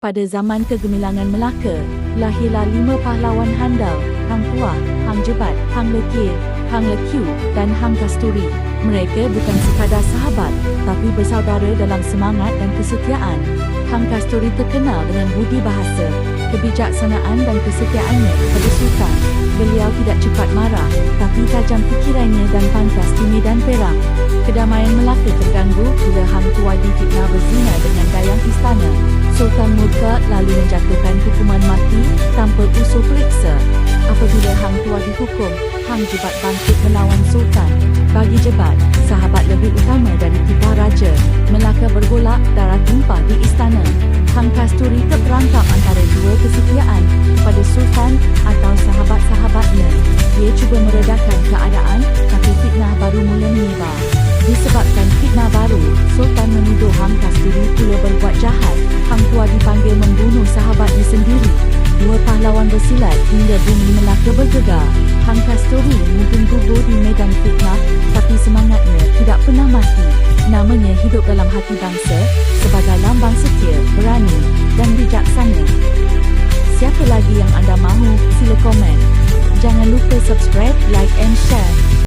Pada zaman kegemilangan Melaka, lahirlah lima pahlawan handal, Hang Tuah, Hang Jebat, Hang Lekir, Hang Lekiu dan Hang Kasturi. Mereka bukan sekadar sahabat, tapi bersaudara dalam semangat dan kesetiaan. Hang Kasturi terkenal dengan budi bahasa, kebijaksanaan dan kesetiaannya kepada Sultan. Beliau tidak cepat marah, tapi tajam fikirannya dan pantas di medan perang. Kedamaian Melaka terganggu bila Hang Tuah difitnah berzina dengan dayang Sultan murka lalu menjatuhkan hukuman mati tanpa usul periksa. Apabila Hang Tuah dihukum, Hang Jebat bangkit melawan Sultan. Bagi Jebat, sahabat lebih utama dari kibar raja. Melaka bergolak, darah tumpah di istana. Hang Kasturi terperangkap antara dua kesetiaan kepada Sultan atau sahabat-sahabatnya. Sendiri. Dua pahlawan bersilat hingga bumi Melaka bergegar. Hang Kasturi mungkin gugur di medan fitnah, tapi semangatnya tidak pernah mati. Namanya hidup dalam hati bangsa sebagai lambang setia, berani dan bijaksana. Siapa lagi yang anda mahu? Sila komen. Jangan lupa subscribe, like and share.